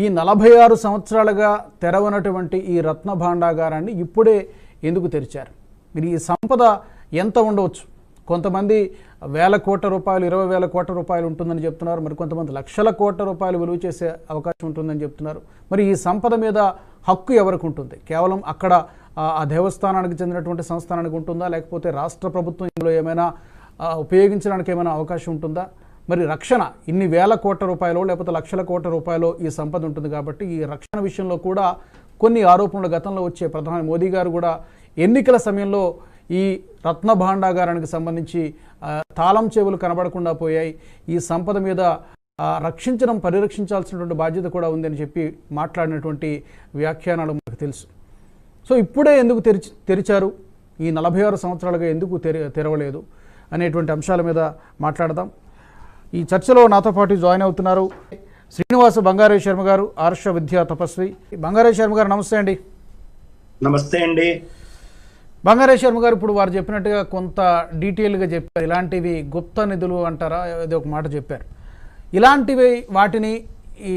ఈ నలభై ఆరు సంవత్సరాలుగా తెరవనటువంటి ఈ రత్న భాండాగారాన్ని ఇప్పుడే ఎందుకు తెరిచారు? మీరు ఈ సంపద ఎంత ఉండవచ్చు? కొంతమంది వేల కోట్ల రూపాయలు ఇరవై వేల కోట్ల రూపాయలు ఉంటుందని చెప్తున్నారు. మరి కొంతమంది లక్షల కోట్ల రూపాయలు విలువ చేసే అవకాశం ఉంటుందని చెప్తున్నారు. మరి ఈ సంపద మీద హక్కు ఎవరికి ఉంటుంది? కేవలం అక్కడ ఆ దేవస్థానానికి చెందినటువంటి సంస్థానానికి ఉంటుందా? లేకపోతే రాష్ట్ర ప్రభుత్వం ఇందులో ఏమైనా ఉపయోగించడానికి ఏమైనా అవకాశం ఉంటుందా? మరి రక్షణ ఇన్ని వేల కోట్ల రూపాయలు లేకపోతే లక్షల కోట్ల రూపాయలు ఈ సంపద ఉంటుంది కాబట్టి ఈ రక్షణ విషయంలో కూడా కొన్ని ఆరోపణలు గతంలో వచ్చే ప్రధాని మోదీ గారు కూడా ఎన్నికల సమయంలో ఈ రత్న భాండాగారానికి సంబంధించి తాళం చెవులు కనబడకుండా పోయాయి. ఈ సంపద మీద రక్షించడం పరిరక్షించాల్సినటువంటి బాధ్యత కూడా ఉందని చెప్పి మాట్లాడినటువంటి వ్యాఖ్యానాలు మనకు తెలుసు. సో ఇప్పుడే ఎందుకు తెరిచి తెరిచారు? ఈ నలభై ఆరు సంవత్సరాలుగా ఎందుకు తెర తెరవలేదు? అనేటువంటి అంశాల మీద మాట్లాడదాం. ఈ చర్చలో నాతో పాటు జాయిన్ అవుతున్నారు శ్రీనివాస బంగారే శర్మ గారు ఆర్ష విద్యా తపస్వి. బంగారే శర్మ గారు నమస్తే అండి. నమస్తే అండి. బంగారే శర్మ గారు ఇప్పుడు వారు చెప్పినట్టుగా కొంత డీటెయిల్గా చెప్పారు. ఇలాంటివి గుప్త నిధులు అంటారా? ఏదో ఒక మాట చెప్పారు. ఇలాంటివి వాటిని ఈ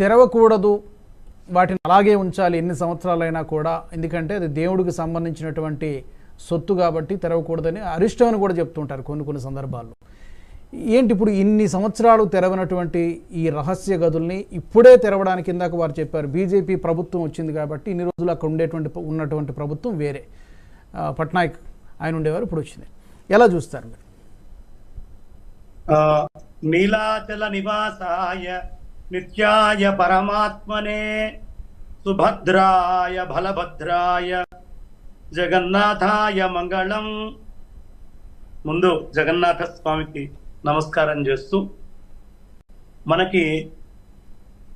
తెరవకూడదు. వాటిని అలాగే ఉంచాలి ఎన్ని సంవత్సరాలైనా కూడా. ఎందుకంటే అది దేవుడికి సంబంధించినటువంటి సొత్తు కాబట్టి తెరవకూడదని అరిష్టం అని కూడా చెప్తుంటారు కొన్ని కొన్ని సందర్భాల్లో. ఏంటి ఇప్పుడు ఇన్ని సంవత్సరాలు తెరవనటువంటి ఈ రహస్య గదుల్ని ఇప్పుడే తెరవడానికి ఇందాక వారు చెప్పారు. బీజేపీ ప్రభుత్వం వచ్చింది కాబట్టి ఇన్ని రోజులు అక్కడ ఉండేటువంటి ఉన్నటువంటి ప్రభుత్వం వేరే. పట్నాయక్ ఆయన ఉండేవారు ఇప్పుడు వచ్చింది. ఎలా చూస్తారు మీరు? ఆ, నీలాచల నివాసాయ నిత్యాయ పరమాత్మనే సుభద్రాయ బలభద్రాయ జగన్నాథాయ మంగళం. ముందు జగన్నాథ స్వామికి నమస్కారం చేస్తూ మనకి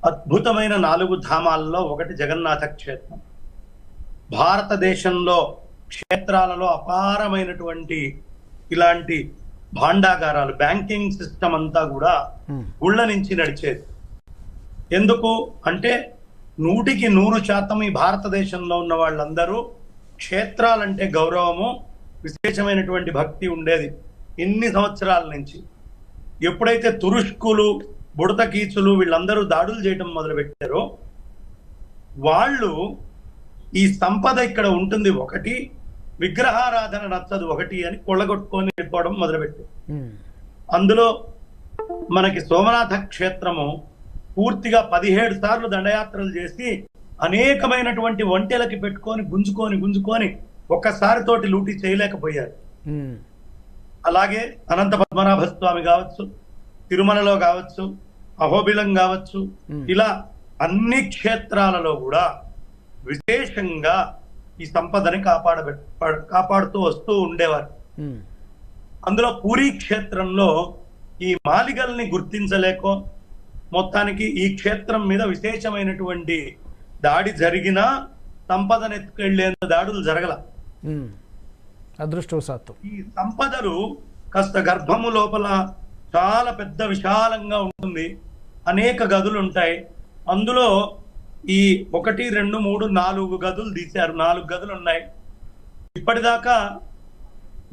అద్భుతమైన నాలుగు ధామాల్లో ఒకటి జగన్నాథ క్షేత్రం. భారతదేశంలో క్షేత్రాలలో అపారమైనటువంటి ఇలాంటి భాండాగారాలు బ్యాంకింగ్ సిస్టమ్ అంతా కూడా గుళ్ళ నుంచి నడిచేది. ఎందుకు అంటే నూటికి నూరు శాతం ఈ భారతదేశంలో ఉన్న వాళ్ళందరూ క్షేత్రాలంటే గౌరవము విశేషమైనటువంటి భక్తి ఉండేది. ఇన్ని సంవత్సరాల నుంచి ఎప్పుడైతే తురుష్కులు బుడత కీచులు వీళ్ళందరూ దాడులు చేయడం మొదలుపెట్టారో వాళ్ళు ఈ సంపద ఇక్కడ ఉంటుంది ఒకటి విగ్రహారాధన నచ్చదు ఒకటి అని కొల్లగొట్టుకొని వెళ్ళిపోవడం మొదలుపెట్టారు ఉమ్. అందులో మనకి సోమనాథ క్షేత్రము పూర్తిగా పదిహేడు సార్లు దండయాత్రలు చేసి అనేకమైనటువంటి ఒంటెలకి పెట్టుకొని గుంజుకొని గుంజుకొని ఒక్కసారితోటి లూటి చేయలేకపోయారు ఉమ్. అలాగే అనంత పద్మనాభ స్వామి కావచ్చు తిరుమలలో కావచ్చు అహోబిలం కావచ్చు. ఇలా అన్ని క్షేత్రాలలో కూడా విశేషంగా ఈ సంపదని కాపాడ కాపాడుతూ వస్తూ ఉండేవారు. అందులో పూరీ క్షేత్రంలో ఈ మాలిగల్ని గుర్తించలేకో మొత్తానికి ఈ క్షేత్రం మీద విశేషమైనటువంటి దాడి జరిగినా సంపదను ఎత్తుకెళ్ళేంత దాడులు జరగల. అదృష్టవశాత్తు. ఈ సంపదలు కాస్త గర్భము లోపల చాలా పెద్ద విశాలంగా ఉంటుంది. అనేక గదులు ఉంటాయి. అందులో ఈ ఒకటి రెండు మూడు నాలుగు గదులు తీశారు. నాలుగు గదులు ఉన్నాయి. ఇప్పటిదాకా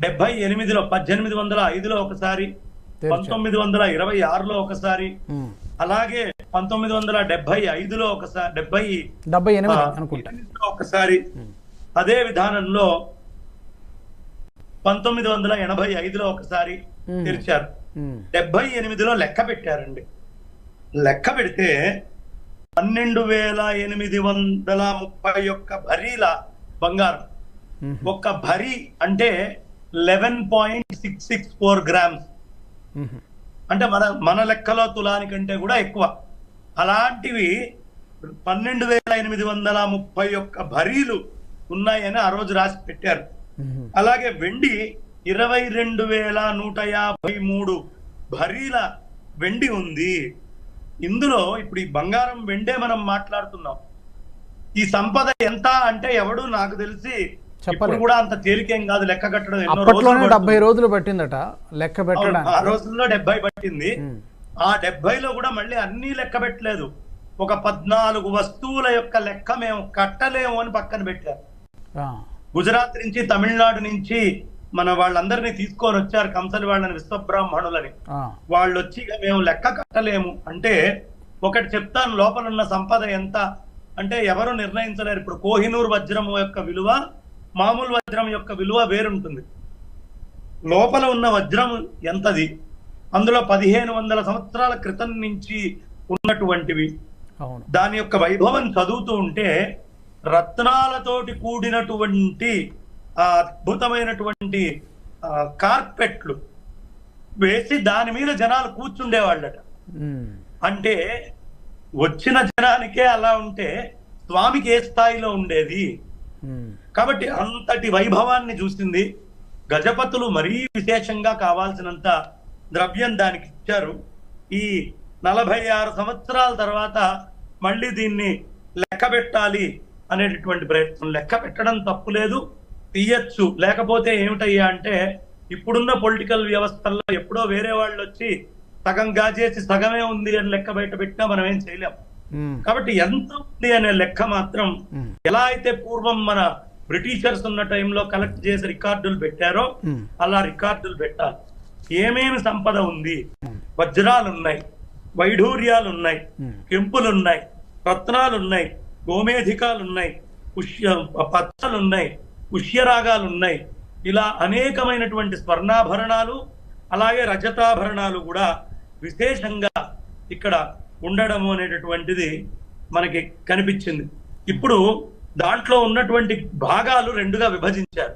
డెబ్బై ఎనిమిదిలో పద్దెనిమిది వందల ఐదులో ఒకసారి. పంతొమ్మిది వందల ఇరవై ఆరులో ఒకసారి. అలాగే పంతొమ్మిది వందల డెబ్బై ఐదులో ఒకసారి డెబ్బై డెబ్బై ఎనిమిదిలో ఒకసారి. అదే విధానంలో పంతొమ్మిది వందల ఎనభై ఐదులో ఒకసారి. తెరిచారు. డెబ్బై ఎనిమిదిలో లెక్క పెట్టారండి లెక్క పెడితే పన్నెండు వేల ఎనిమిది వందల ముప్పై ఒక్క భరీల బంగారం. ఒక్క భరీ అంటే eleven point six six four grams. అంటే మన మన లెక్కలో తులానికంటే కూడా ఎక్కువ అలాంటివి పన్నెండు వేల ఎనిమిది వందల ముప్పై ఒక్క భరీలు ఉన్నాయని ఆ రోజు రాసి పెట్టారు. అలాగే వెండి ఇరవై రెండు వేల నూట యాభై మూడు భరీల వెండి ఉంది ఇందులో ఇప్పుడు ఈ బంగారం వెండే మనం మాట్లాడుతున్నాం ఈ సంపద ఎంత అంటే ఎవడు నాకు తెలిసి ఇప్పుడు. కూడా అంత తేలికేం కాదు లెక్క కట్టడం అప్పట్లోనే డెబ్బై. రోజులు పట్టిందట లెక్క పెట్టడానికి ఆ రోజుల్లో డెబ్బై పట్టింది. ఆ డెబ్బైలో కూడా మళ్ళీ అన్ని లెక్క పెట్టలేదు ఒక పద్నాలుగు వస్తువుల యొక్క లెక్క మేము కట్టలేము అని పక్కన పెట్టారు. గుజరాత్ నుంచి తమిళనాడు నుంచి మన వాళ్ళందరినీ తీసుకొని వచ్చారు కంసలి వాళ్ళని విశ్వబ్రాహ్మణులని. వాళ్ళు వచ్చి మేము లెక్క కట్టలేము. అంటే ఒకటి చెప్తాను లోపల ఉన్న సంపద ఎంత? అంటే ఎవరు నిర్ణయించలేరు. ఇప్పుడు కోహినూర్ వజ్రం యొక్క విలువ మామూలు వజ్రం యొక్క విలువ వేరుంటుంది. లోపల ఉన్న వజ్రం ఎంతది? అందులో పదిహేను వందల సంవత్సరాల క్రితం నుంచి ఉన్నటువంటివి. దాని యొక్క వైభవం చదువుతూ ఉంటే రత్నాలతోటి కూడినటువంటి ఆ అద్భుతమైనటువంటి కార్పెట్లు వేసి దాని మీద జనాలు కూర్చుండేవాళ్ళట. అంటే వచ్చిన జనానికే అలా ఉంటే స్వామికి ఏ స్థాయిలో ఉండేది? కాబట్టి అంతటి వైభవాన్ని చూసింది. గజపతులు మరీ విశేషంగా కావాల్సినంత ద్రవ్యం దానికి ఇచ్చారు. ఈ నలభై ఆరు సంవత్సరాల తర్వాత మళ్ళీ దీన్ని లెక్క పెట్టాలి అనేటటువంటి ప్రయత్నం. లెక్క పెట్టడం తప్పు లేదు తీయచ్చు. లేకపోతే ఏమిటయ్యా అంటే ఇప్పుడున్న పొలిటికల్ వ్యవస్థల్లో ఎప్పుడో వేరే వాళ్ళు వచ్చి సగం గాజేసి సగమే ఉంది అని లెక్క బయట పెట్టినా మనం ఏం చేయలేం. కాబట్టి ఎంత ఉంది అనే లెక్క మాత్రం ఎలా అయితే పూర్వం మన బ్రిటిషర్స్ ఉన్న టైంలో కలెక్ట్ చేసి రికార్డులు పెట్టారో అలా రికార్డులు పెట్టాలి. ఏమేమి సంపద ఉంది? వజ్రాలు ఉన్నాయి వైఢూర్యాలు ఉన్నాయి గోమేధికాలున్నాయి గోమేధికాలు ఉన్నాయి పుష్య పచ్చలు ఉన్నాయి పుష్యరాగాలు ఉన్నాయి ఇలా అనేకమైనటువంటి స్వర్ణాభరణాలు అలాగే రజతాభరణాలు కూడా విశేషంగా ఇక్కడ ఉండడము అనేటటువంటిది మనకి కనిపించింది. ఇప్పుడు దాంట్లో ఉన్నటువంటి భాగాలు రెండుగా విభజించారు.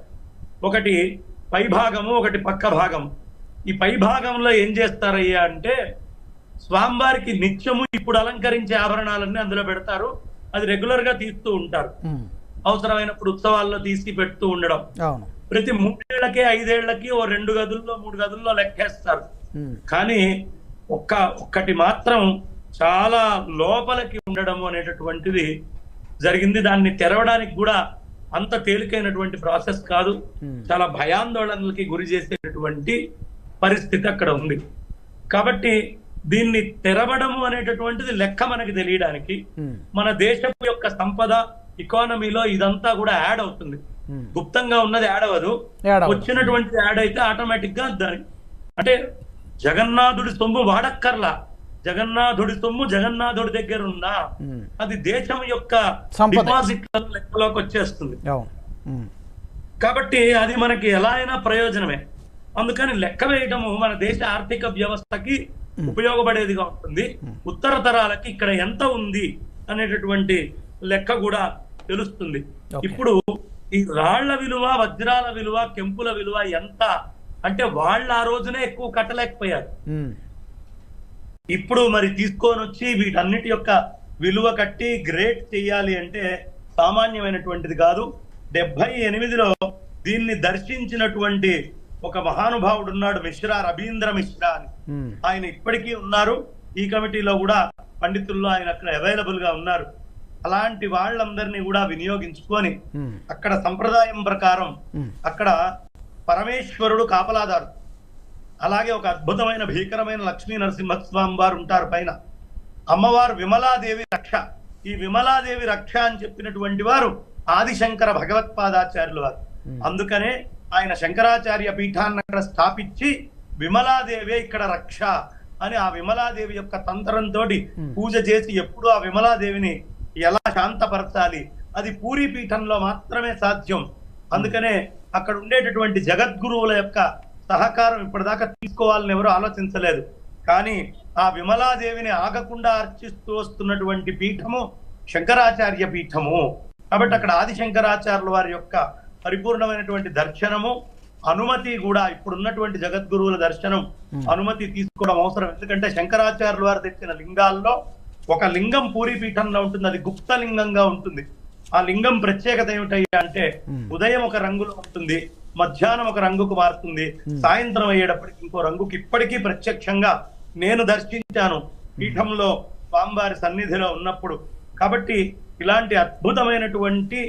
ఒకటి పై భాగము ఒకటి పక్క భాగము. ఈ పై భాగంలో ఏం చేస్తారయ్యా అంటే స్వామివారికి నిత్యము ఇప్పుడు అలంకరించే ఆభరణాలన్నీ అందులో పెడతారు. అది రెగ్యులర్గా తీస్తూ ఉంటారు. అవసరమైనప్పుడు ఉత్సవాల్లో తీసి పెడుతూ ఉండడం ప్రతి మూడేళ్ళకి ఐదేళ్ళకి ఓ రెండు గదుల్లో మూడు గదుల్లో లెక్కేస్తారు. కానీ ఒక్క ఒక్కటి మాత్రం చాలా లోపలికి ఉండడం అనేటటువంటిది జరిగింది. దాన్ని తెరవడానికి కూడా అంత తేలికైనటువంటి ప్రాసెస్ కాదు. చాలా భయాందోళనలకి గురి చేసేటటువంటి పరిస్థితి అక్కడ ఉంది. కాబట్టి దీన్ని తెరవడము అనేటటువంటిది లెక్క మనకి తెలియడానికి మన దేశం యొక్క సంపద ఎకానమీలో ఇదంతా కూడా యాడ్ అవుతుంది. గుప్తంగా ఉన్నది యాడ్ అవ్వదు. వచ్చినటువంటి యాడ్ అయితే ఆటోమేటిక్గా దాని అంటే జగన్నాథుడి సొమ్ము వాడక్కర్లా. జగన్నాథుడి సొమ్ము జగన్నాథుడి దగ్గర ఉందా? అది దేశం యొక్క సంపద. డిపాజిట్ల లెక్కలోకి వచ్చేస్తుంది. కాబట్టి అది మనకి ఎలా అయినా ప్రయోజనమే. అందుకని లెక్క వేయడము మన దేశ ఆర్థిక వ్యవస్థకి ఉపయోగపడేదిగా ఉంటుంది ఉత్తర తరాలకి ఇక్కడ ఎంత ఉంది అనేటటువంటి లెక్క కూడా తెలుస్తుంది. ఇప్పుడు ఈ రాళ్ళ విలువ వజ్రాల విలువ కెంపుల విలువ ఎంత? అంటే వాళ్ళు ఆ రోజునే ఎక్కువ కట్టలేకపోయారు. ఇప్పుడు మరి తీసుకొని వచ్చి వీటన్నిటి యొక్క విలువ కట్టి గ్రేట్ చెయ్యాలి అంటే సామాన్యమైనటువంటిది కాదు. డెబ్బై ఎనిమిదిలో దీన్ని దర్శించినటువంటి ఒక మహానుభావుడు ఉన్నాడు మిశ్రా రవీంద్ర మిశ్రా అని. ఆయన ఇప్పటికీ ఉన్నారు. ఈ కమిటీలో కూడా పండితుల్లో ఆయన అక్కడ అవైలబుల్గా ఉన్నారు. అలాంటి వాళ్ళందరినీ కూడా వినియోగించుకొని అక్కడ సంప్రదాయం ప్రకారం అక్కడ పరమేశ్వరుడు కాపలాదారు. అలాగే ఒక అద్భుతమైన భీకరమైన లక్ష్మీ నరసింహస్వామి వారు ఉంటారు పైన. అమ్మవారు విమలాదేవి రక్ష. ఈ విమలాదేవి రక్ష అని చెప్పినటువంటి వారు ఆదిశంకర భగవత్పాదాచార్యులు వారు. అందుకనే ఆయన శంకరాచార్య పీఠాన్ని అక్కడ స్థాపించి విమలాదేవి ఇక్కడ రక్ష అని ఆ విమలాదేవి యొక్క తంత్రంతో పూజ చేసి ఎప్పుడు ఆ విమలాదేవిని ఎలా శాంతపరచాలి? అది పూరి పీఠంలో మాత్రమే సాధ్యం. అందుకనే అక్కడ ఉండేటటువంటి జగద్గురువుల యొక్క సహకారం ఇప్పటిదాకా తీసుకోవాలని ఎవరు ఆలోచించలేదు. కానీ ఆ విమలాదేవిని ఆగకుండా అర్చిస్తూ వస్తున్నటువంటి పీఠము శంకరాచార్య పీఠము. కాబట్టి అక్కడ ఆది శంకరాచార్యుల వారి యొక్క పరిపూర్ణమైనటువంటి దర్శనము అనుమతి కూడా ఇప్పుడు ఉన్నటువంటి జగద్గురువుల దర్శనం అనుమతి తీసుకోవడం అవసరం. ఎందుకంటే శంకరాచార్యుల వారు తెచ్చిన లింగాల్లో ఒక లింగం పూరి పీఠంలో ఉంటుంది అది గుప్త లింగంగా ఉంటుంది. ఆ లింగం ప్రత్యేకత ఏమిటయ్యా అంటే ఉదయం ఒక రంగులో ఉంటుంది మధ్యాహ్నం ఒక రంగుకు మారుతుంది సాయంత్రం అయ్యేటప్పటికి ఇంకో రంగుకి ఇప్పటికీ ప్రత్యక్షంగా నేను దర్శించాను. పీఠంలో స్వామివారి సన్నిధిలో ఉన్నప్పుడు. కాబట్టి ఇలాంటి అద్భుతమైనటువంటి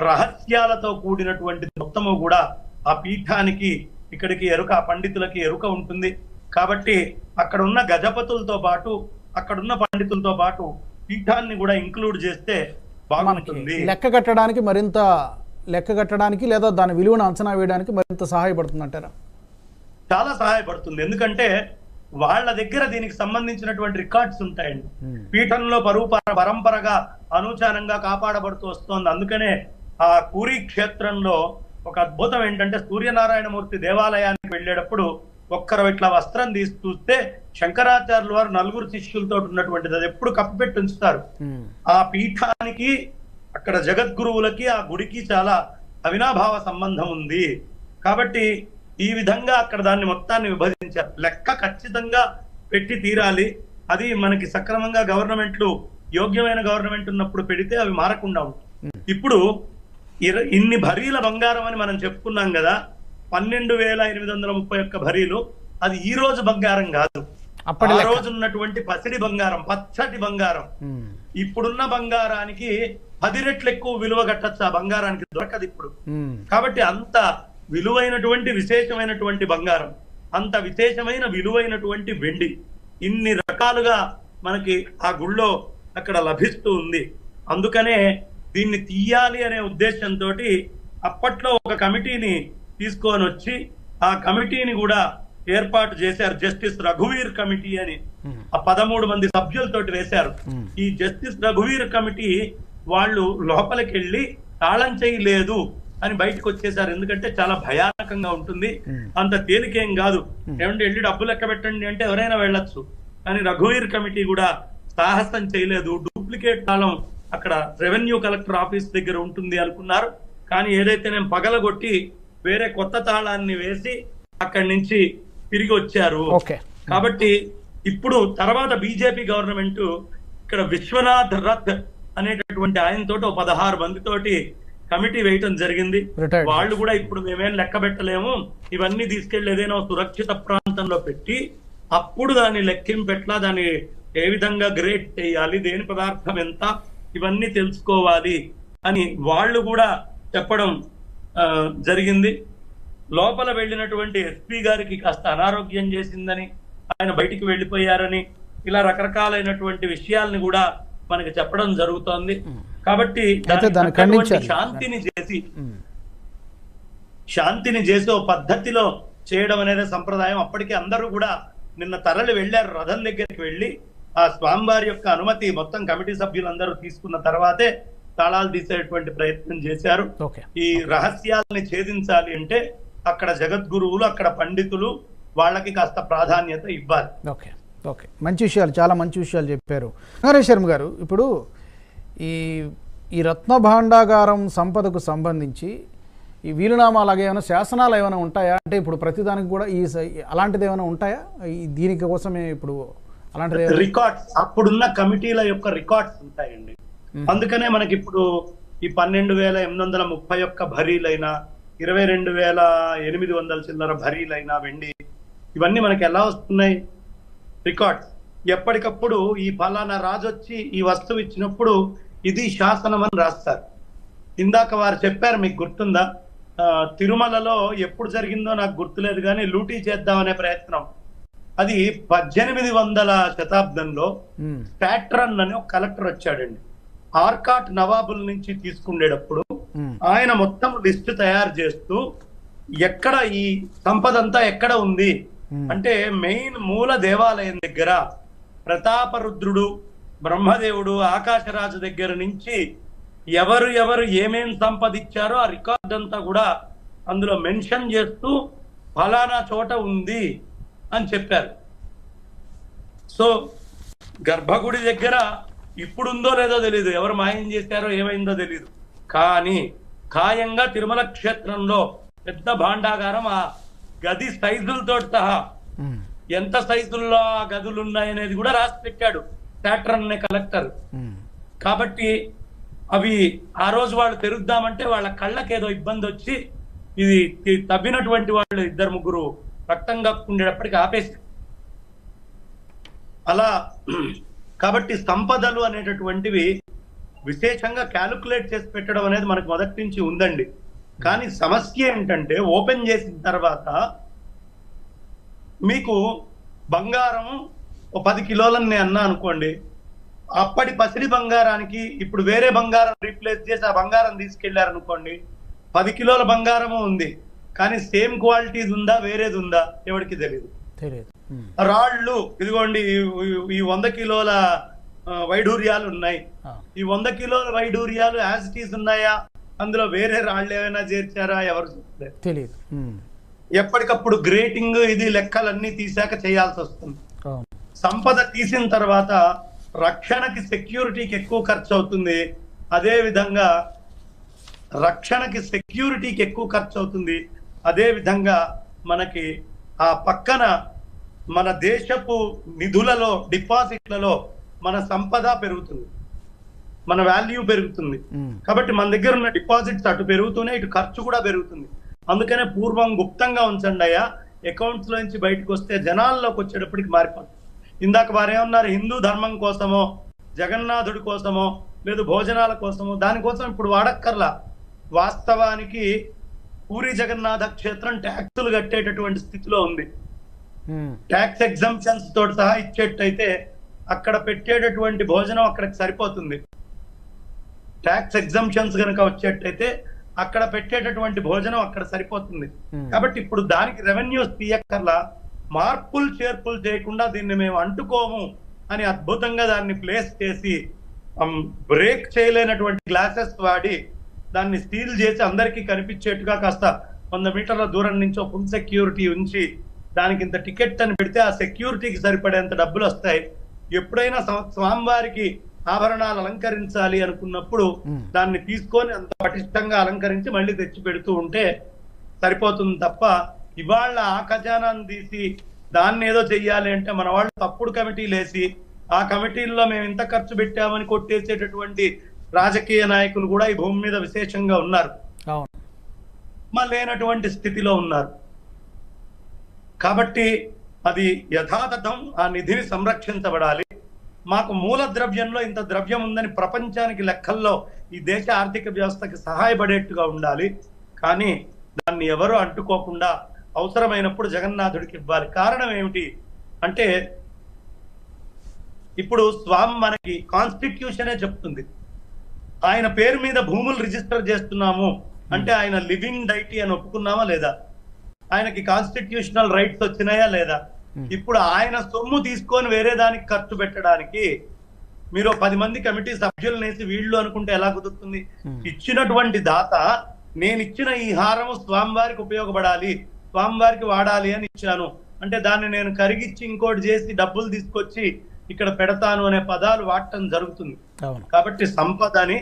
రహస్యాలతో కూడినటువంటి మొత్తము కూడా ఆ పీఠానికి ఇక్కడికి ఎరుక ఆ పండితులకి ఎరుక ఉంటుంది. కాబట్టి అక్కడ ఉన్న గజపతులతో పాటు అక్కడున్న పండితులతో పాటు పీఠాన్ని కూడా ఇంక్లూడ్ చేస్తే బాగుంటుంది. లెక్క కట్టడానికి మరింత లెక్క కట్టడానికి లేదా దాని విలువను అంచనా వేయడానికి మరింత సహాయపడుతుంది అంటారా చాలా సహాయపడుతుంది. ఎందుకంటే వాళ్ళ దగ్గర దీనికి సంబంధించినటువంటి రికార్డ్స్ ఉంటాయండి. పీఠంలో పరువు పర- పరంపరగా అనూచానంగా కాపాడబడుతూ వస్తోంది. అందుకనే ఆ పూరి క్షేత్రంలో ఒక అద్భుతం ఏంటంటే సూర్యనారాయణమూర్తి దేవాలయానికి వెళ్ళేటప్పుడు ఒక్కరు ఇట్లా వస్త్రం తీసి చూస్తే శంకరాచార్యుల వారు నలుగురు శిష్యులతో ఉన్నటువంటిది. అది ఎప్పుడు కప్పిపెట్టి ఉంచుతారు. ఆ పీఠానికి అక్కడ జగద్గురువులకి ఆ గుడికి చాలా అవినాభావ సంబంధం ఉంది. కాబట్టి ఈ విధంగా అక్కడ దాన్ని మొత్తాన్ని విభజించారు. లెక్క ఖచ్చితంగా పెట్టి తీరాలి. అది మనకి సక్రమంగా గవర్నమెంట్లు యోగ్యమైన గవర్నమెంట్ ఉన్నప్పుడు పెడితే అవి మారకుండా ఉంటాయి. ఇప్పుడు ఇర- ఇన్ని భరీల బంగారం అని మనం చెప్పుకున్నాం కదా పన్నెండు వేల ఎనిమిది వందల ముప్పై ఒక్క భరీలు అది ఈ రోజు బంగారం కాదు ఆ. రోజు ఉన్నటువంటి పసిడి బంగారం పచ్చటి బంగారం. ఇప్పుడున్న బంగారానికి పది రెట్లు ఎక్కువ విలువ కట్టచ్చు ఆ బంగారానికి దొరకదు ఇప్పుడు. కాబట్టి అంత విలువైనటువంటి విశేషమైనటువంటి బంగారం అంత విశేషమైన విలువైనటువంటి వెండి ఇన్ని రకాలుగా మనకి ఆ గుళ్ళో అక్కడ లభిస్తూ ఉంది అందుకనే దీన్ని తీయాలి అనే ఉద్దేశంతో అప్పట్లో ఒక కమిటీని తీసుకొని వచ్చి ఆ కమిటీని కూడా ఏర్పాటు చేశారు. జస్టిస్ రఘువీర్ కమిటీ అని. ఆ పదమూడు మంది సభ్యులతోటి వేశారు. ఈ జస్టిస్ రఘువీర్ కమిటీ వాళ్ళు లోపలికి వెళ్ళి తాళం చేయి లేదు అని బయటకు వచ్చేసారు ఎందుకంటే చాలా భయానకంగా ఉంటుంది. అంత తేలికేం కాదు. ఏమంటే వెళ్ళి డబ్బు లెక్క పెట్టండి అంటే ఎవరైనా వెళ్ళొచ్చు. కానీ రఘువీర్ కమిటీ కూడా సాహసం చేయలేదు. డూప్లికేట్ తాళం అక్కడ రెవెన్యూ కలెక్టర్ ఆఫీస్ దగ్గర ఉంటుంది అనుకున్నారు. కానీ ఏదైతే నేను పగలగొట్టి వేరే కొత్త తాళాన్ని వేసి అక్కడి నుంచి తిరిగి వచ్చారు. కాబట్టి ఇప్పుడు తర్వాత బీజేపీ గవర్నమెంట్ ఇక్కడ విశ్వనాథ్ రథ్ అనేటటువంటి ఆయనతో పదహారు మందితోటి కమిటీ వేయటం జరిగింది. వాళ్ళు కూడా ఇప్పుడు మేమేం లెక్క పెట్టలేము. ఇవన్నీ తీసుకెళ్ళి ఏదైనా సురక్షిత ప్రాంతంలో పెట్టి అప్పుడు దాన్ని లెక్కింపెట్లా దాన్ని ఏ విధంగా గ్రేడ్ చేయాలి దేని పదార్థం ఎంత ఇవన్నీ తెలుసుకోవాలి అని వాళ్ళు కూడా చెప్పడం జరిగింది లోపల వెళ్ళినటువంటి ఎస్పీ గారికి కాస్త అనారోగ్యం చేసిందని ఆయన బయటికి వెళ్ళిపోయారని ఇలా రకరకాలైనటువంటి విషయాల్ని కూడా మనకి చెప్పడం జరుగుతోంది కాబట్టి. శాంతిని చేసి. శాంతిని చేసే పద్ధతిలో చేయడం అనేది సంప్రదాయం అప్పటికి అందరూ కూడా నిన్న తరలి వెళ్ళారు రథం దగ్గరికి వెళ్ళి ఆ స్వామివారి యొక్క అనుమతి మొత్తం కమిటీ సభ్యులందరూ తీసుకున్న తర్వాతే తాళాలు తీసేటువంటి ప్రయత్నం చేశారు. ఓకే. ఈ రహస్యాలని ఛేదించాలి అంటే అక్కడ జగద్గురువులు అక్కడ పండితులు వాళ్ళకి కాస్త ప్రాధాన్యత ఇవ్వాలి. ఓకే. ఓకే. మంచి విషయాలు చాలా మంచి విషయాలు చెప్పారు. నరేష్ శర్మ గారు ఇప్పుడు ఈ ఈ రత్న భాండాగారం సంపదకు సంబంధించి ఈ వీలునామా అలాగే ఏమైనా శాసనాలు ఏమైనా ఉంటాయా? అంటే ఇప్పుడు ప్రతిదానికి కూడా ఈ స- అలాంటిది ఏమైనా ఉంటాయా? ఈ దీనికి కోసమే ఇప్పుడు రికార్డ్స్ అప్పుడున్న కమిటీల యొక్క రికార్డ్స్ ఉంటాయండి. అందుకనే మనకి ఇప్పుడు ఈ పన్నెండు వేల ఎనిమిది వందల ముప్పై ఒక్క భరీలైనా ఇరవై రెండు వేల ఎనిమిది వందల చిల్లర భరీలైనా వెండి ఇవన్నీ మనకి ఎలా వస్తున్నాయి? రికార్డ్స్ ఎప్పటికప్పుడు ఈ ఫలానా రాజు వచ్చి ఈ వస్తువు ఇచ్చినప్పుడు ఇది శాసనం అని రాస్తారు. ఇందాక వారు చెప్పారు మీకు గుర్తుందా? తిరుమలలో ఎప్పుడు జరిగిందో నాకు గుర్తులేదు కానీ లూటీ చేద్దామనే ప్రయత్నం అది పద్దెనిమిది వందల శతాబ్దంలో ప్యాట్రన్ అని ఒక కలెక్టర్ వచ్చాడండి. ఆర్కాట్ నవాబుల నుంచి తీసుకుండేటప్పుడు ఉమ్, ఆయన మొత్తం లిస్ట్ తయారు చేస్తూ ఎక్కడ ఈ సంపద అంతా ఎక్కడ ఉంది. అంటే మెయిన్ మూల దేవాలయం దగ్గర ప్రతాపరుద్రుడు బ్రహ్మదేవుడు ఆకాశరాజు దగ్గర నుంచి ఎవరు ఎవరు ఏమేం సంపదించారో ఆ రికార్డ్ అంతా కూడా అందులో మెన్షన్ చేస్తూ ఫలానా చోట ఉంది. అని చెప్పారు. సో గర్భగుడి దగ్గర ఇప్పుడుందో లేదో తెలియదు ఎవరు మాయం చేశారో ఏమైందో తెలియదు కానీ ఖాయంగా తిరుమల క్షేత్రంలో పెద్ద భాండాగారం ఆ గది సైజులతో సహా ఎంత సైజుల్లో ఆ గదులు ఉన్నాయనేది కూడా రాసి పెట్టాడు ప్యాట్రన్ అనే కలెక్టర్. కాబట్టి అవి ఆ రోజు వాళ్ళు తెరుద్దామంటే వాళ్ళ కళ్ళకి ఏదో ఇబ్బంది వచ్చి ఇది తవ్వినటువంటి వాళ్ళు ఇద్దరు ముగ్గురు రక్తంగా ఉండేటప్పటికి ఆపేసి. అలా కాబట్టి సంపదలు అనేటటువంటివి విశేషంగా క్యాలిక్యులేట్ చేసి పెట్టడం అనేది మనకు మొదటి నుంచి ఉందండి. కానీ సమస్య ఏంటంటే ఓపెన్ చేసిన తర్వాత మీకు బంగారం ఓ పది కిలోలని నేను అన్నా అనుకోండి అప్పటి పసిడి బంగారానికి ఇప్పుడు వేరే బంగారం రీప్లేస్ చేసి ఆ బంగారం తీసుకెళ్ళారనుకోండి పది కిలోల బంగారము ఉంది. కానీ సేమ్ క్వాలిటీది ఉందా వేరేది ఉందా ఎవరికి తెలియదు తెలియదు. రాళ్ళు ఇదిగోండి ఈ- వంద కిలోల ఆ, వైఢూర్యాలు ఉన్నాయి. ఈ వంద కిలోల వైఢూర్యాలు ఇట్ ఈస్ ఉన్నాయా? అందులో వేరే రాళ్ళు ఏమైనా చేర్చారా? ఎవరు తెలియదు. ఎప్పటికప్పుడు గ్రేటింగ్ ఇది లెక్కలన్నీ తీసాక చేయాల్సి వస్తుంది. సంపద తీసిన తర్వాత రక్షణకి సెక్యూరిటీకి ఎక్కువ ఖర్చు అవుతుంది. అదే విధంగా రక్షణకి సెక్యూరిటీకి ఎక్కువ ఖర్చు అవుతుంది. అదే విధంగా మనకి ఆ పక్కన మన దేశపు నిధులలో డిపాజిట్లలో మన సంపద పెరుగుతుంది. మన వాల్యూ పెరుగుతుంది. కాబట్టి మన దగ్గర ఉన్న డిపాజిట్స్ అటు పెరుగుతూనే ఇటు ఖర్చు కూడా పెరుగుతుంది. అందుకనే పూర్వం గుప్తంగా ఉంచండి అయ్యా. అకౌంట్స్ నుంచి బయటకు వస్తే జనాల్లోకి వచ్చేటప్పటికి మారిపోతుంది ఇందాక వారు ఏమన్నారు? హిందూ ధర్మం కోసమో జగన్నాథుడి కోసమో లేదు భోజనాల కోసమో దానికోసం ఇప్పుడు వాడక్కర్లా. వాస్తవానికి పూరి జగన్నాథ క్షేత్రం ట్యాక్సులు కట్టేటటువంటి స్థితిలో ఉంది. ట్యాక్స్ ఎగ్జంప్షన్స్ తోటి సహా ఇచ్చేట్టయితే అక్కడ పెట్టేటటువంటి భోజనం అక్కడికి సరిపోతుంది ట్యాక్స్ ఎగ్జంప్షన్స్ కనుక వచ్చేట్టయితే అక్కడ పెట్టేటటువంటి భోజనం అక్కడ సరిపోతుంది. కాబట్టి ఇప్పుడు దానికి రెవెన్యూస్ తీయక్కర్లా మార్పులు చేర్పులు చేయకుండా దీన్ని మేము అంటుకోము అని అద్భుతంగా దాన్ని ప్లేస్ చేసి బ్రేక్ చేయలేనటువంటి గ్లాసెస్ వాడి దాన్ని స్టీల్ చేసి అందరికీ కనిపించేట్టుగా కాస్త వంద మీటర్ల దూరం నుంచి ఫుల్ సెక్యూరిటీ ఉంచి దానికి ఇంత టికెట్ అని పెడితే ఆ సెక్యూరిటీకి సరిపడేంత డబ్బులు వస్తాయి ఎప్పుడైనా స్వ- స్వామివారికి ఆభరణాలు అలంకరించాలి అనుకున్నప్పుడు. దాన్ని తీసుకొని అంత పటిష్టంగా అలంకరించి మళ్ళీ తెచ్చి పెడుతూ ఉంటే సరిపోతుంది తప్ప ఇవాళ ఆ ఖజానాన్ని తీసి దాన్ని ఏదో చెయ్యాలి అంటే మన వాళ్ళు తప్పుడు కమిటీలు వేసి ఆ కమిటీల్లో మేము ఇంత ఖర్చు పెట్టామని కొట్టేసేటటువంటి రాజకీయ నాయకులు కూడా ఈ భూమి మీద విశేషంగా ఉన్నారు. లేనటువంటి స్థితిలో ఉన్నారు. కాబట్టి అది యథాతథం ఆ నిధిని సంరక్షించబడాలి. మాకు మూల ద్రవ్యంలో ఇంత ద్రవ్యం ఉందని ప్రపంచానికి లెక్కల్లో ఈ దేశ ఆర్థిక వ్యవస్థకి సహాయపడేట్టుగా ఉండాలి. కానీ దాన్ని ఎవరు అంటుకోకుండా అవసరమైనప్పుడు జగన్నాథుడికి ఇవ్వాలి. కారణం ఏమిటి అంటే ఇప్పుడు స్వామి మనకి కాన్స్టిట్యూషనే చెప్తుంది. ఆయన పేరు మీద భూములు రిజిస్టర్ చేస్తున్నాము. అంటే ఆయన లివింగ్ డైటీ అని ఒప్పుకున్నామా లేదా? ఆయనకి కాన్స్టిట్యూషనల్ రైట్స్ వచ్చినాయా లేదా? ఇప్పుడు ఆయన సొమ్ము తీసుకొని వేరే దానికి ఖర్చు పెట్టడానికి మీరు పది మంది కమిటీ సభ్యులను వేసి వీళ్ళు అనుకుంటే ఎలా కుదురుతుంది? Hmm. ఇచ్చినటువంటి దాత నేను ఇచ్చిన ఈ హారము స్వామివారికి ఉపయోగపడాలి స్వామివారికి వాడాలి అని ఇచ్చాను అంటే దాన్ని నేను కరిగిచ్చి ఇంకోటి చేసి డబ్బులు తీసుకొచ్చి ఇక్కడ పెడతాను అనే పదాలు వాడటం జరుగుతుంది. కాబట్టి సంపదని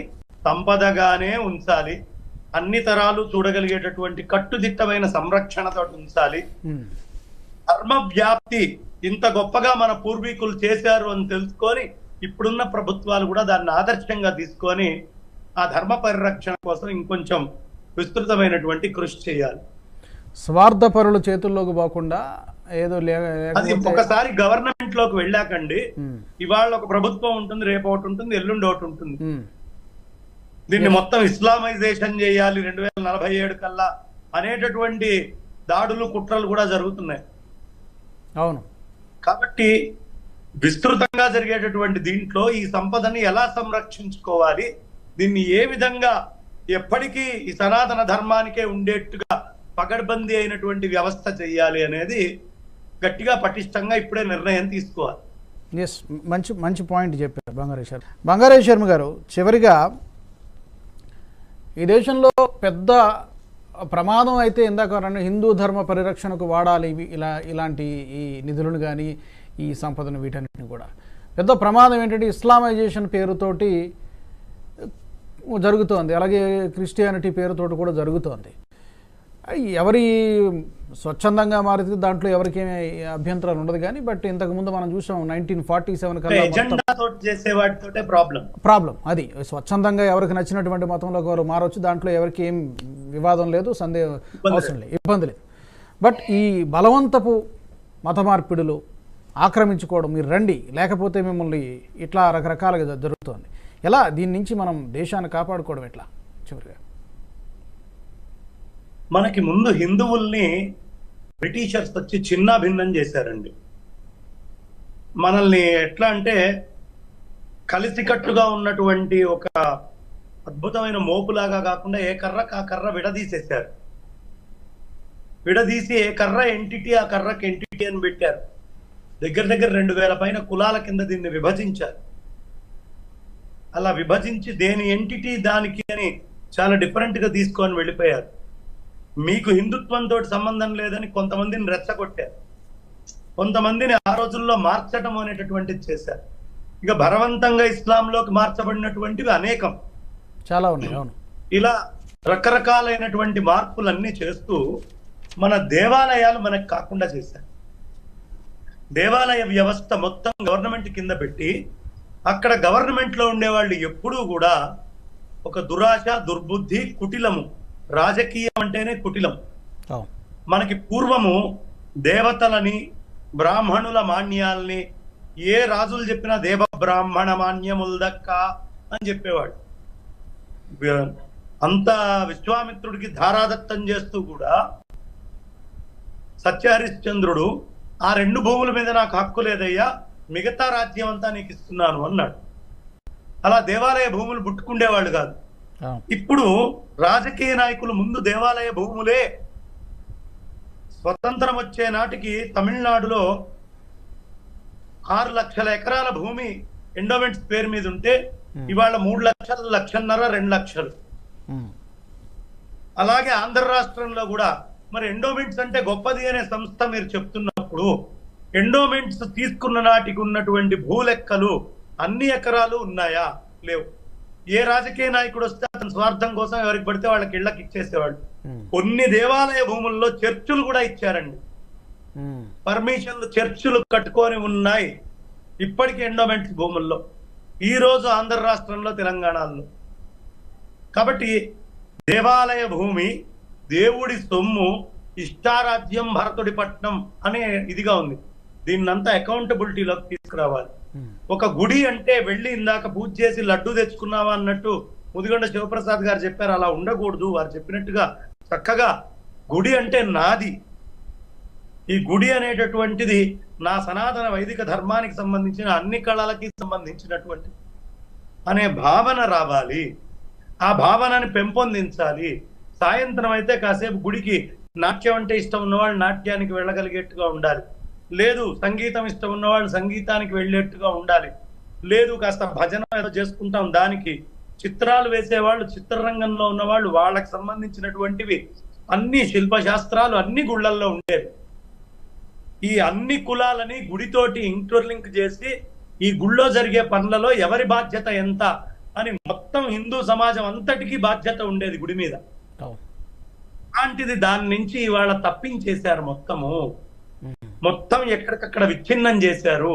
సంపదగానే ఉంచాలి. అన్ని తరాలు చూడగలిగేటటువంటి కట్టుదిట్టమైన సంరక్షణతో ఉంచాలి. ధర్మ వ్యాప్తి ఇంత గొప్పగా మన పూర్వీకులు చేశారు అని తెలుసుకొని ఇప్పుడున్న ప్రభుత్వాలు కూడా దాన్ని ఆదర్శంగా తీసుకొని ఆ ధర్మ పరిరక్షణ కోసం ఇంకొంచెం విస్తృతమైనటువంటి కృషి చేయాలి. స్వార్థపరుల చేతుల్లోకి పోకుండా ఏదో అది ఒకసారి గవర్నమెంట్లోకి వెళ్ళాకండి. ఇవాళ ఒక ప్రభుత్వం ఉంటుంది రేపు ఒకటి ఉంటుంది ఎల్లుండి ఒకటి ఉంటుంది. దీన్ని మొత్తం ఇస్లామైజేషన్ చేయాలి రెండు వేల నలభై ఏడు కల్లా అనేటటువంటి దాడులు కుట్రలు కూడా జరుగుతున్నాయి. అవును. కాబట్టి విస్తృతంగా జరిగేటటువంటి దీంట్లో ఈ సంపదని ఎలా సంరక్షించుకోవాలి దీన్ని ఏ విధంగా ఎప్పటికీ ఈ సనాతన ధర్మానికే ఉండేట్టుగా పగడ్బందీ అయినటువంటి వ్యవస్థ చేయాలి అనేది గట్టిగా పటిష్టంగా ఇప్పుడే నిర్ణయం తీసుకోవాలి. ఎస్ మంచి మంచి పాయింట్ చెప్పారు బంగారేశ్వర్ శర్మ. గారు చివరిగా ఈ దేశంలో పెద్ద ప్రమాదం అయితే ఇందాక హిందూ ధర్మ పరిరక్షణకు వాడాలి ఇవి ఇలా ఇలాంటి ఈ నిధులను కానీ ఈ సంపదను వీటన్నిటిని కూడా. పెద్ద ప్రమాదం ఏంటంటే ఇస్లామైజేషన్ పేరుతోటి జరుగుతోంది. అలాగే క్రిస్టియానిటీ పేరుతోటి కూడా జరుగుతోంది. ఎవరి స్వచ్ఛందంగా మారితే దాంట్లో ఎవరికేమీ అభ్యంతరాలు ఉండదు కానీ బట్ ఇంతకుముందు మనం చూసాం nineteen forty seven problem problem. అది స్వచ్ఛందంగా ఎవరికి నచ్చినటువంటి మతంలోకి వారు మారవచ్చు దాంట్లో ఎవరికి ఏం వివాదం లేదు సందేహం అవసరం లేదు. ఇబ్బంది లేదు. బట్ ఈ బలవంతపు మత మార్పిడులు ఆక్రమించుకోవడం మీరు రండి లేకపోతే మిమ్మల్ని ఇట్లా రకరకాలుగా జరుగుతోంది. ఎలా? దీని నుంచి మనం దేశాన్ని కాపాడుకోవడం ఎట్లా? చివరిగా. మనకి ముందు హిందువుల్ని బ్రిటిషర్స్ వచ్చి చిన్న భిన్నం చేశారండి. మనల్ని ఎట్లా అంటే కలిసికట్టుగా ఉన్నటువంటి ఒక అద్భుతమైన మోపులాగా కాకుండా ఏ కర్ర ఆ కర్ర విడదీసేశారు. విడదీసి ఏ కర్ర ఎంటిటీ ఆ కర్రకి ఎంటిటీ అని పెట్టారు. దగ్గర దగ్గర రెండు వేల పైన కులాల కింద దీన్ని విభజించారు. అలా విభజించి దేని ఎంటిటీ దానికి అని చాలా డిఫరెంట్గా తీసుకొని వెళ్ళిపోయారు. మీకు హిందుత్వంతో సంబంధం లేదని కొంతమందిని రెచ్చగొట్టారు. కొంతమందిని ఆ రోజుల్లో మార్చడం అనేటటువంటిది చేశారు. ఇక బలవంతంగా ఇస్లాంలోకి మార్చబడినటువంటివి అనేకం. చాలా ఉన్నాయి అవును. ఇలా రకరకాలైనటువంటి మార్పులన్నీ చేస్తూ మన దేవాలయాలు మనకు కాకుండా చేశారు. దేవాలయ వ్యవస్థ మొత్తం గవర్నమెంట్ కింద పెట్టి అక్కడ గవర్నమెంట్లో ఉండేవాళ్ళు ఎప్పుడూ కూడా ఒక దురాశ దుర్బుద్ధి కుటిలము రాజకీయం అంటేనే కుటిలం మనకి పూర్వము దేవతలని బ్రాహ్మణుల మాన్యాల్ని ఏ రాజులు చెప్పినా దేవ బ్రాహ్మణ మాన్యముల్ దక్క అని చెప్పేవాడు. అంత విశ్వామిత్రుడికి ధారాదత్తం చేస్తూ కూడా సత్యహరిశ్చంద్రుడు ఆ రెండు భూముల మీద నాకు హక్కు లేదయ్యా మిగతా రాజ్యం అంతా నీకు ఇస్తున్నాను అన్నాడు. అలా దేవాలయ భూములు పుట్టుకుండేవాళ్ళు కాదు. ఇప్పుడు రాజకీయ నాయకులు ముందు దేవాలయ భూములే. స్వతంత్రం వచ్చే నాటికి తమిళనాడులో ఆరు లక్షల ఎకరాల భూమి ఎండోమెంట్స్ పేరు మీద ఉంటే ఇవాళ మూడు లక్షలు లక్షన్నర రెండు లక్షలు. అలాగే ఆంధ్ర రాష్ట్రంలో కూడా మరి ఎండోమెంట్స్ అంటే గొప్పది అనే సంస్థ మీరు చెప్తున్నప్పుడు ఎండోమెంట్స్ తీసుకున్న నాటికి ఉన్నటువంటి భూలెక్కలు అన్ని ఎకరాలు ఉన్నాయా? లేవు. ఏ రాజకీయ నాయకుడు వస్తే అతని స్వార్థం కోసం ఎవరికి పడితే వాళ్ళకి ఇళ్ళకి ఇచ్చేసేవాడు. కొన్ని దేవాలయ భూముల్లో చర్చులు కూడా ఇచ్చారండి. పర్మిషన్లు చర్చిలు కట్టుకొని ఉన్నాయి ఇప్పటికీ ఎండోమెంట్స్ భూముల్లో ఈ రోజు ఆంధ్ర రాష్ట్రంలో తెలంగాణలో కాబట్టి దేవాలయ భూమి దేవుడి సొమ్ము ఇష్టారాజ్యం భరతుడి పట్నం అనే ఇదిగా ఉంది దీన్నంతా అకౌంటబిలిటీలోకి తీసుకురావాలి. ఒక గుడి అంటే వెళ్ళి ఇందాక పూజ చేసి లడ్డు తెచ్చుకున్నావా అన్నట్టు ముదిగొండ శివప్రసాద్ గారు చెప్పారు. అలా ఉండకూడదు. వారు చెప్పినట్టుగా చక్కగా గుడి అంటే నాది. ఈ గుడి అనేటటువంటిది నా సనాతన వైదిక ధర్మానికి సంబంధించిన అన్ని కళలకి సంబంధించినటువంటి అనే భావన రావాలి. ఆ భావనని పెంపొందించాలి. సాయంత్రం అయితే కాసేపు గుడికి నాట్యం అంటే ఇష్టం ఉన్నవాళ్ళు నాట్యానికి వెళ్ళగలిగేట్టుగా ఉండాలి. లేదు సంగీతం ఇష్టం ఉన్నవాళ్ళు సంగీతానికి వెళ్ళేట్టుగా ఉండాలి. లేదు కాస్త భజన ఏదో చేసుకుంటాం దానికి. చిత్రాలు వేసేవాళ్ళు చిత్రరంగంలో ఉన్నవాళ్ళు వాళ్ళకి సంబంధించినటువంటివి అన్ని శిల్పశాస్త్రాలు అన్ని గుళ్ళల్లో ఉండేవి. ఈ అన్ని కులాలని గుడితోటి ఇంటర్లింక్ చేసి ఈ గుళ్ళో జరిగే పనులలో ఎవరి బాధ్యత ఎంత అని మొత్తం హిందూ సమాజం అంతటికీ బాధ్యత ఉండేది గుడి మీద. అలాంటిది దాని నుంచి ఇవాళ తప్పించేశారు మొత్తము. మొత్తం ఎక్కడికక్కడ విచ్ఛిన్నం చేశారు.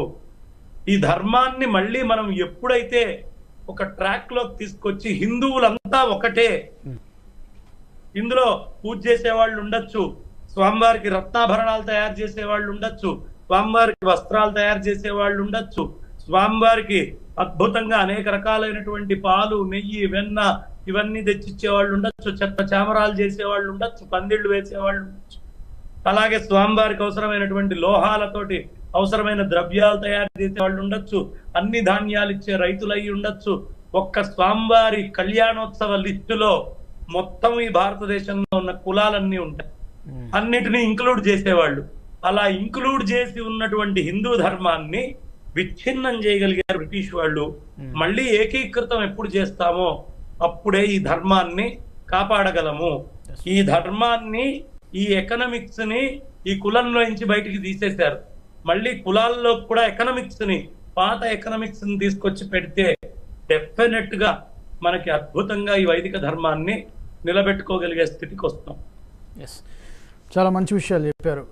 ఈ ధర్మాన్ని మళ్ళీ మనం ఎప్పుడైతే ఒక ట్రాక్లోకి తీసుకొచ్చి హిందువులంతా ఒకటే ఇందులో పూజ చేసే వాళ్ళు ఉండొచ్చు స్వామివారికి రత్నాభరణాలు తయారు చేసే వాళ్ళు ఉండొచ్చు స్వామివారికి వస్త్రాలు తయారు చేసే వాళ్ళు ఉండొచ్చు స్వామివారికి అద్భుతంగా అనేక రకాలైనటువంటి పాలు నెయ్యి వెన్న ఇవన్నీ తెచ్చిచ్చే వాళ్ళు ఉండొచ్చు చెత్త చామరాలు చేసే వాళ్ళు ఉండొచ్చు పందిళ్ళు వేసే వాళ్ళు ఉండొచ్చు. అలాగే స్వామివారికి అవసరమైనటువంటి లోహాలతోటి అవసరమైన ద్రవ్యాలు తయారు చేసే వాళ్ళు ఉండొచ్చు అన్ని ధాన్యాలు ఇచ్చే రైతులు అయి ఉండొచ్చు. ఒక్క స్వామివారి కళ్యాణోత్సవ లిస్టులో మొత్తం ఈ భారతదేశంలో ఉన్న కులాలన్నీ ఉంటాయి. అన్నిటినీ ఇంక్లూడ్ చేసేవాళ్ళు. అలా ఇంక్లూడ్ చేసి ఉన్నటువంటి హిందూ ధర్మాన్ని విచ్ఛిన్నం చేయగలిగారు బ్రిటిష్ వాళ్ళు. మళ్ళీ ఏకీకృతం ఎప్పుడు చేస్తామో అప్పుడే ఈ ధర్మాన్ని కాపాడగలము. ఈ ధర్మాన్ని ఈ ఎకనామిక్స్ని ఈ కులంలో నుంచి బయటికి తీసేశారు. మళ్ళీ కులాల్లో కూడా ఎకనామిక్స్ని పాత ఎకనామిక్స్ని తీసుకొచ్చి పెడితే డెఫినెట్గా మనకి అద్భుతంగా ఈ వైదిక ధర్మాన్ని నిలబెట్టుకోగలిగే స్థితికి వస్తాం ఎస్ చాలా మంచి విషయాలు చెప్పారు.